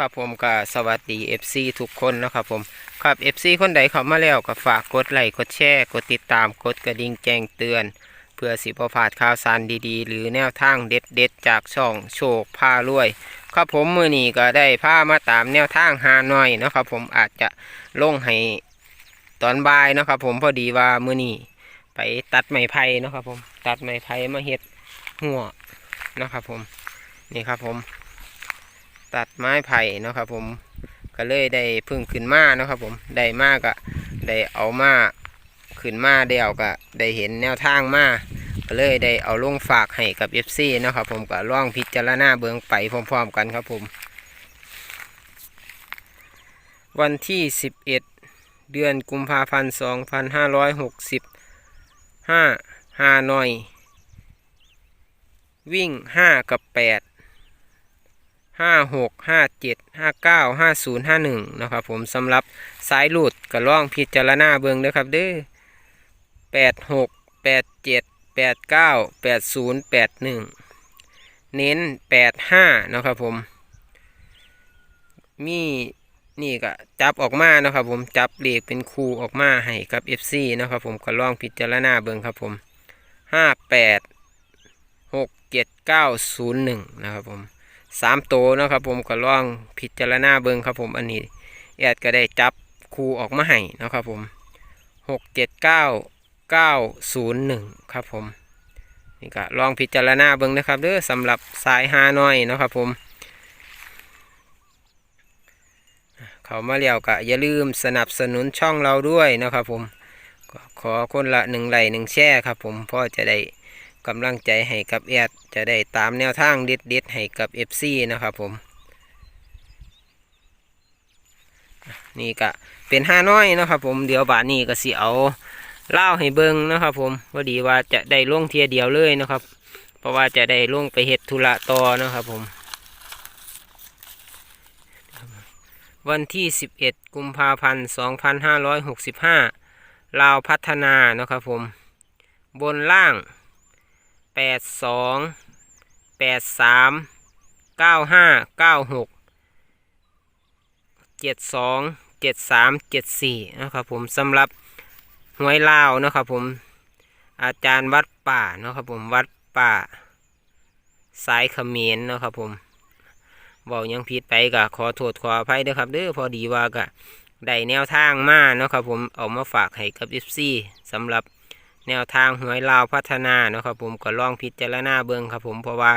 ครับผมก็สวัสดี FC ทุกคนนะครับผมครับ FC คนใดเข้ามาแล้วก็ฝากกดไลค์กดแชร์กดติดตามกดกระดิ่งแจ้งเตือน เพื่อสิบพลาดข่าวสารดีๆ หรือแนวทางเด็ดๆ จากช่องโชคพารวย ครับผมมือนี้ก็ได้พามาตามแนวทางหาหน่อยนะครับผมอาจจะลงให้ตอนบ่ายนะครับผมพอดีว่ามือนี้ไปตัดไม้ไผ่นะครับผมตัดไม้ไผ่มาเฮ็ดหัวนะครับผมนี่ครับผม ตัดไม้ไผ่เนาะครับผมก็เลยได้พึ่งขึ้นมาเนาะครับผมได้มากก็ได้เอามาขึ้นมาเดียวก็ได้เห็นแนวทางมาก็เลยได้เอาลงฝากให้กับ FC เนาะครับผมก็ล่องพิจารณาเบืองไปพร้อมๆกันครับผม วันที่ 11 เดือนกุมภาพันธ์2565ฮานอย วิ่ง 5 กับ 8 ห้าหกห้าเจ็ดห้าเก้าห้าศูนย์ห้าหนึ่งนะครับผมสำหรับสายหลุดก็ล่องพิจารณาเบิงเด้อครับเด้อแปดหกแปดเจ็ดแปดเก้าแปดศูนย์แปดหนึ่งเน้นแปดห้านะครับผม มีนี่ก็จับออกมานะครับผมจับเลขเป็นคูออกมาให้กับ FC นะครับผมก็ล่องพิจารณาเบิงครับผมห้าแปดหกเจ็ดเก้าศูนย์หนึ่งนะครับผม สามโตนะครับผมก็ลองพิจารณาเบิงครับผมอันนี้แอดก็ได้จับคูออกมาให้นะครับผมหกเจ็ดเก้าเก้าศูนย์หนึ่งครับผมนี่ก็ลองพิจารณาเบิงนะครับเด้อสำหรับสายฮานอยนะครับผมเขามาเลี้ยวก็อย่าลืมสนับสนุนช่องเราด้วยนะครับผมขอคนละหนึ่งไลค์หนึ่งแชร์ครับผมเพ่อจะได้ กำลังใจให้กับแอดจะได้ตามแนวทางเด็ดๆให้กับ FC นะครับผม นี่ก็เป็นห้าน้อยนะครับผมเดี๋ยวบาทนี้ก็สิเอาเล่าให้เบิงนะครับผมพอดีว่าจะได้ลงเทียเดียวเลยนะครับ เพราะว่าจะได้ลงไปเฮ็ดธุระต่อนะครับผม วันที่ 11 กุมภาพันธ์ 2565 ลาวพัฒนานะครับผม บนล่าง ปดสองแปดสามเก้าห้าเก้าหกเจ็ดสองเจ็ดสามเจ็ดสี่นะครับผมสำหรับหวยลาวนะครับผมอาจารย์วัดป่านะครับผมวัดป่าสายเขมรนะครับผมบอกยังผิดไปก็ขอโทษขออภัยด้วยครับเด้อพอดีว่าก็ได้แนวทางมานะครับผมเอามาฝากให้กับ FC สำหรับ แนวทางหวยลาวพัฒนาเนาะครับผมก็ลองพิจารณาเบิ่งครับผมเพราะว่า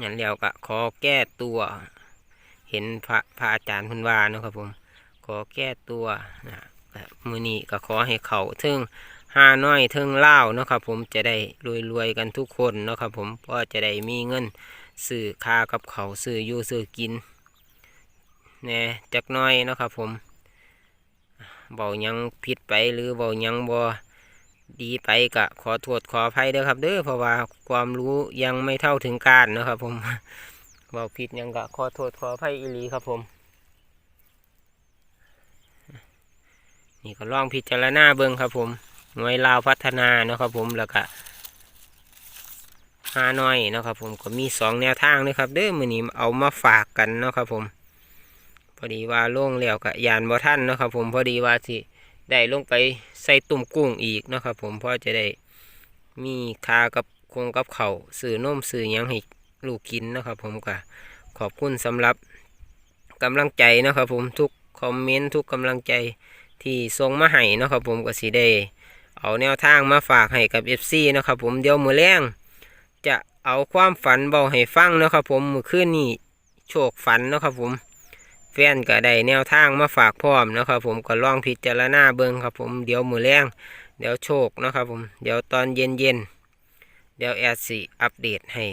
อย่างเดียวก็ขอแก้ตัว เห็นพระพระอาจารย์พุนวาเนาะครับผมขอแก้ตัวนะมือนี้ก็ขอให้เขาเทิงห้าน้อยเทิงเล่าเนาะครับผมจะได้รวยๆกันทุกคนเนาะครับผมเพราะจะได้มีเงินซื้อค่ากับเขาซื้ออยู่ซื้อกินแน่จักน้อยเนาะครับผมเบายังผิดไปหรือเบายังบ่ ดีไปกะขอโทษขออภัยเด้อครับ เด้อเพราะว่าความรู้ยังไม่เท่าถึงการนะครับ ผมบอกผิดยังกะขอโทษขออภัยอีหลีครับผม นี่ก็ลองพิจารณาเบิ่งครับ ผมหน่วยลาวพัฒนานะครับ ผมแล้วก็ฮานอยนะครับ ผมก็มีสองแนวทางเลยครับ เด้อมือนี้เอามาฝากกันนะครับ ผม พอดีว่าโล่งแล้วกะยานบ่ท่านนะครับ ผมพอดีว่าสิ ได้ลงไปใส่ตุ่มกุ้งอีกนะครับผมเพราะจะได้มีคากับคงกับเขาวสื่อนมสื่อยังให้ลูกกินนะครับผมก็ขอบคุณสำหรับกำลังใจนะครับผมทุกคอมเมนต์ทุกกำลังใจที่ส่งมาให้นะครับผมก็สิได้เอาแนวทางมาฝากให้กับ FC นะครับผมเดี๋ยวมือแรงจะเอาความฝันเบาให้ฟังนะครับผมมือคืนนี้โชคฝันนะครับผม แฟนก็ได้แนวทางมาฝากพร้อมนะครับผมก็ลองพิจารณาเบิ่งครับผมเดี๋ยวมือแรงเดี๋ยวโชคนะครับผมเดี๋ยวตอนเย็นเย็นเดี๋ยวแอดสิอัปเดตให้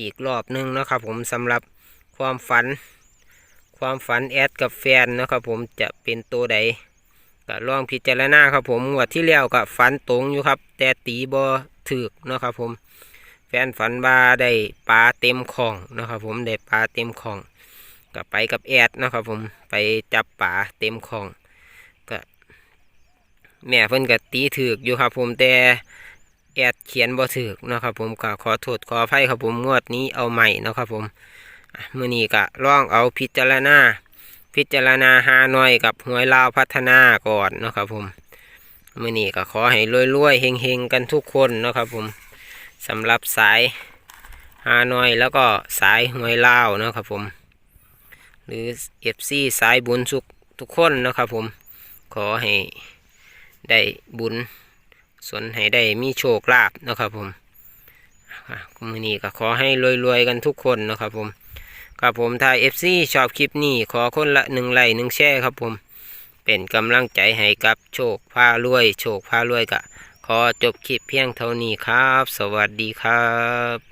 อีกรอบหนึงนะครับผมสำหรับความฝัน ความฝันแอดกับแฟนนะครับผมจะเป็นตัวใดก็ลองพิจารณาครับผมงวดที่แล้วก็ฝันตรงอยู่ครับ แต่ตีบอถึกนะครับผม แฟนฝันว่าได้ปลาเต็มของนะครับผมได้ปลาเต็มของ ก็ไปกับแอดนะครับผมไปจับป่าเต็มของก็แม่เพิ่นก็ตีถือกอยู่ครับผมแต่แอดเขียนบ่ถือกนะครับผมก็ขอโทษขออภัยครับผมงวดนี้เอาใหม่นะครับผมมื้อนี้ก็ลองเอาพิจารณาพิจารณาหาหน่อยกับหวยลาวพัฒนาก่อนนะครับผมมื้อนี้ก็ขอให้รวยๆเฮงๆกันทุกคนนะครับผมสำหรับสายหาหน่อยแล้วก็สายหวยลาวนะครับผม หรือเอฟซีสายบุญสุขทุกคนนะครับผมขอให้ได้บุญสนให้ได้มีโชคลาภนะครับผมอะมื้อนี้ก็ขอให้รวยๆกันทุกคนนะครับผมครับผมถ้า FC ชอบคลิปนี้ขอคนละหนึ่งไลค์หนึ่งแชร์ครับผม เป็นกำลังใจให้กับโชคพารวย โชคพารวยกะขอจบคลิปเพียงเท่านี้ครับ สวัสดีครับ